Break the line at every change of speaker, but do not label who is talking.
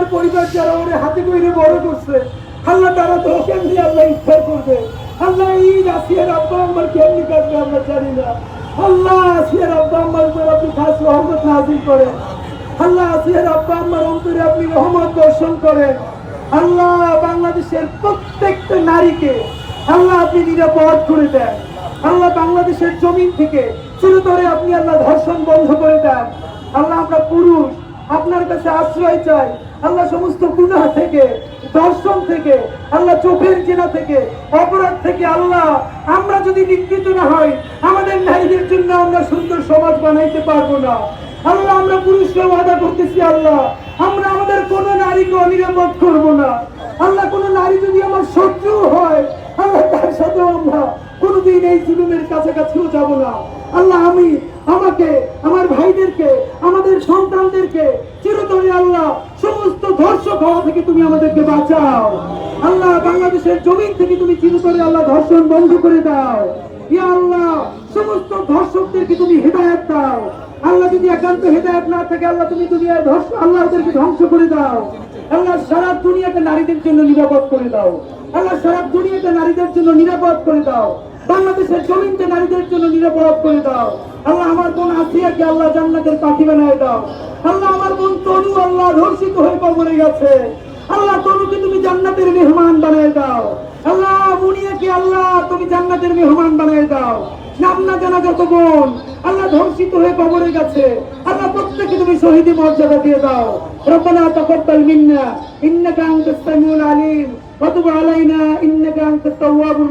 ওনার পরিবার যারা ওরে হাতে কইরে বড় করছে, আল্লাহ তারা তো কেমনি আল্লাহ ইচ্ছার করবে। আল্লাহ ঈদ আসিয়ার আব্বা আমার কেমনি কাটবে আমরা জানি না। আল্লাহ আসিয়ার আব্বা আমার উপর আপনি খাস রহমত নাজিল করেন। আল্লাহ আসিয়ার আব্বা আমার অন্তরে আপনি রহমত দর্শন করেন। আল্লাহ বাংলাদেশের প্রত্যেকটা নারীকে আল্লাহ আপনি নিরাপদ করে দেন। আল্লাহ বাংলাদেশের জমিন থেকে চিরতরে আপনি আল্লাহ ধর্ষণ বন্ধ করে দেন। আল্লাহ আমরা পুরুষ আপনার কাছে আশ্রয় চাই। আল্লাহ সমস্ত গুনাহ থেকে, দর্শন থেকে, আল্লাহ চোখের জেনা থেকে, অপরাধ থেকে আল্লাহ, আমরা যদি নিবৃত না হই, আমাদের নারীদের জন্য আমরা সুন্দর সমাজ বানাইতে পারব না। আল্লাহ, আমরা পুরুষরা ওয়াদা করতেছি, আল্লাহ, আমরা আমাদের কোন নারীকে অনিরাপদ করব না। আল্লাহ, কোন নারী যদি আমার শত্রু হয়, আল্লাহ, তার সাথেও আমরা কোনোদিন এই জুলুমের কাছাকাছিও যাব না। আল্লাহ, আমি, আমাকে, আমার ভাইদেরকে আমাদের সন্তানদেরকে চিরতরে আল্লাহ সমস্ত ধর্ষক হওয়া থেকে তুমি আমাদেরকে বাঁচাও। আল্লাহ, বাংলাদেশের জমিন থেকে তুমি চিরতরে আল্লাহ ধর্ষণ বন্ধ করে দাও। ইয়া আল্লাহ, সমস্ত ধর্ষকদেরকে তুমি হেদায়েত দাও। আল্লাহ যদি একান্ত হেদায়েত না থাকে, আল্লাহ তুমি দুনিয়ায় ধর্ষ, আল্লাহ ওদেরকে ধ্বংস করে দাও। আল্লাহ সারা দুনিয়াকে নারীদের জন্য নিরাপদ করে দাও। আল্লাহ সারা দুনিয়াকে নারীদের জন্য নিরাপদ করে দাও। বাংলাদেশের জমিনকে নারীদের জন্য নিরাপদ করে দাও। আল্লাহ আমার বোন আসিয়াকে আল্লাহ জান্নাতের পাখি বানায় দাও। আল্লাহ আমার বোন তনু আল্লাহ ধর্ষিত হয়ে কবরে গেছে। আল্লাহ তনুকে তুমি জান্নাতের মেহমান বানায় দাও। আল্লাহ মুনিয়াকে আল্লাহ তুমি জান্নাতের মেহমান বানায় দাও। নাম না জানা যত বোন, আল্লাহ ধর্ষিত হয়ে কবরে গেছে। আল্লাহ প্রত্যেকে তুমি শহীদি মর্যাদা দিয়ে দাও। রব্বানা তাকাব্বাল মিন্না, ইন্নাকা আনতাস সামিউল আলিম, ওয়া তুব আলাইনা, ইন্নাকা আনতাত তাওয়াবুর